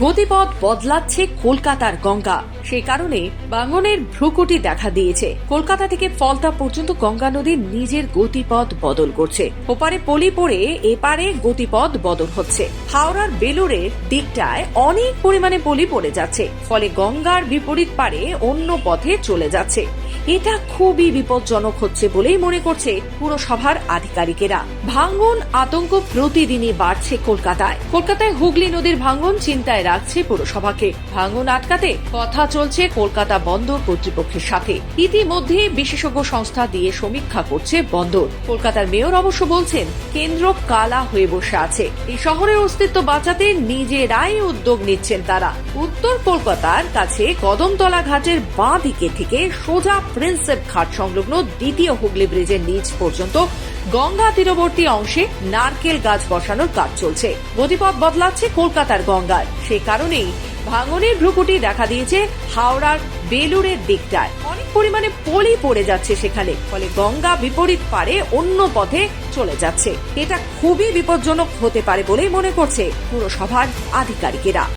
গতিপথ বদলাচ্ছে কলকাতার গঙ্গা। সেই কারণে বাঙনের ভ্রুকুটি দেখা দিয়েছে। কলকাতা থেকে ফলতা পর্যন্ত গঙ্গা নদীর নিজের গতিপথ বদল করছে। ওপারে পলি পড়ে, এপারে গতিপথ বদল হচ্ছে। হাওড়ার বেলুরের দিকটায় অনেক পরিমাণে পলি পড়ে যাচ্ছে। ফলে গঙ্গার বিপরীত পারে অন্য পথে চলে যাচ্ছে। এটা খুবই বিপজ্জনক হচ্ছে বলেই মনে করছে পুরসভার আধিকারিকেরা। ভাঙ্গন আতঙ্ক প্রতিদিনই বাড়ছে কলকাতায়। কলকাতায় হুগলি নদীর ভাঙ্গন চিন্তায় রাখছে পুরসভাকে। ভাঙ্গন আটকাতে কথা চলছে কলকাতা বন্দর কর্তৃপক্ষের সাথে। ইতিমধ্যে বিশেষজ্ঞ সংস্থা দিয়ে সমীক্ষা করছে বন্দর। কলকাতার মেয়র অবশ্য বলছেন, কেন্দ্র কালা হয়ে বসে আছে। এই শহরের অস্তিত্ব বাঁচাতে নিজেরাই উদ্যোগ নিচ্ছেন তারা। উত্তর কলকাতার কাছে কদমতলা ঘাটের বাঁ দিকে থেকে সোজা প্রিন্সেপ ঘাট সংলগ্ন দ্বিতীয় হুগলি ব্রিজের নিচ পর্যন্ত গঙ্গা তীরবর্তী অংশে নারকেল গাছ বসানোর কাজ চলছে। গতিপথ বদলাচ্ছে কলকাতার গঙ্গার। সেই কারণেই ভাঙনের ভ্রুকুটি দেখা দিয়েছে হাওড়ার বেলুরের দিকটায়। অনেক পরিমাণে পলি পড়ে যাচ্ছে সেখানে, ফলে গঙ্গা বিপরীত পারে অন্য পথে চলে যাচ্ছে। এটা খুবই বিপজ্জনক হতে পারে বলেই মনে করছে পুরসভার আধিকারিকেরা।